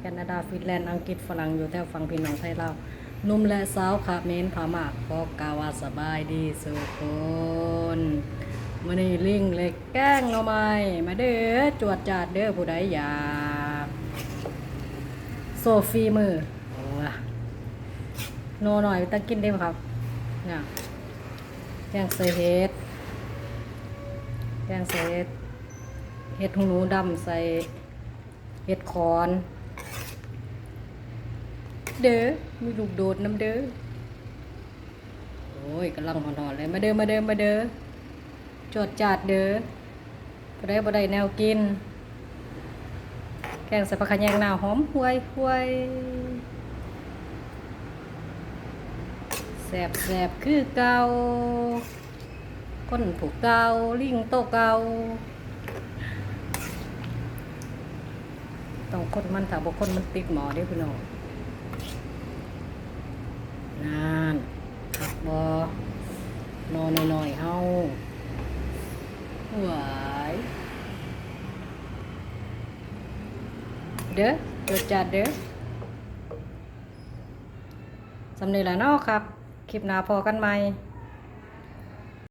แคนาดาฟินแลนด์อังกฤษฝรั่งอยู่แถวฝั่งพี่น้องไทยเราหนุ่มและสาวขาเมนพม่าก็กาวาสบายดีสุกคนมื้อนี้ลิงเล็กแกล้งเอาไหมมาเด้อจวดจาดเด้อผู้ใดอยากโซฟีมือโอ้ยโนหน่อยตั้งกินได้ไหมครับเนี่ยแกงใส่เห็ดแกงใส่เห็ดเห็ดหูหนูดำใส่เห็ดคอน เด้อมีลูกโดดน้ำเด้อโอ้ยกำลังหอนๆเลยมาเด้อมาเด้อมาเด้อจดจัดเด้อบ่ได้บ่ได้แนวกิน แกงใส่ปลาขะแยงหน้าหอมห่วยห่วยแสบแสบคือเก่าคนผูกเก่าลิงโตเก่าต้องคนมันถ้าบ่คนมันติดหมอเด้อพี่น้อง งานขับบอนอนหน่อยๆเฮาหวายเด้อจดจัดเด้อสำเร็จแล้วเนาะครับ คลิปหน้าพอกันไหม